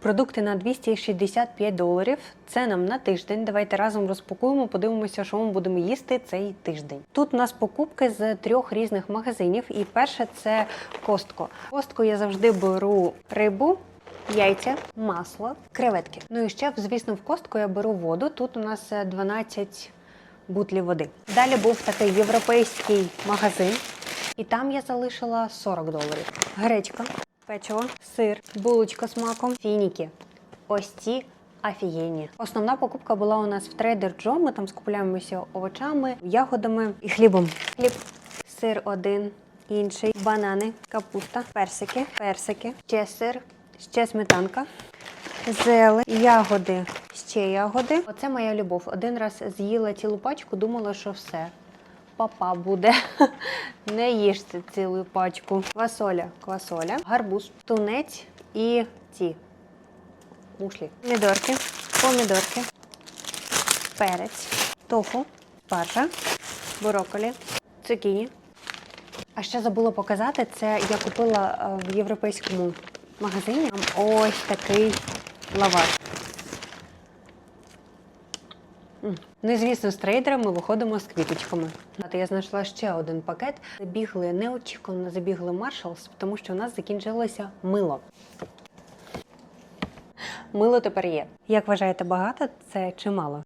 Продукти на 265 доларів. Це нам на тиждень. Давайте разом розпакуємо, подивимося, що ми будемо їсти цей тиждень. Тут у нас покупки з трьох різних магазинів. І перше це Костко. Костко я завжди беру рибу. Яйця, масло, креветки. Ну і ще, звісно, в костку я беру воду. Тут у нас е, 12 бутлів води. Далі був такий європейський магазин, і там я залишила 40 доларів. Гречка, печиво, сир, булочка з маком, фініки. Ось ці офігенні. Основна покупка була у нас в Trader Joe. Ми там скупляємося овочами, ягодами і хлібом. Хліб, сир один, інший, банани, капуста, персики, персики, ще сир, ще сметанка. Зелень, ягоди, ще ягоди. Оце моя любов. Один раз з'їла цілу пачку, думала, що все. Папа буде. Не їжте цілу пачку. Квасоля, квасоля, гарбуз, тунець і ці мушлі. Помідорки, помідорки, перець, тофу, спаржа, брокколі, цукіні. А ще забула показати, це я купила е, в європейському магазині ось такий лаваш. Ну і звісно, з трейдерами ми виходимо з квіточками. Знаєте, Я знайшла ще один пакет. Забігли неочікувано, забігли Marshalls, тому що у нас закінчилося мило. Мило тепер є. Як вважаєте, багато це чи мало?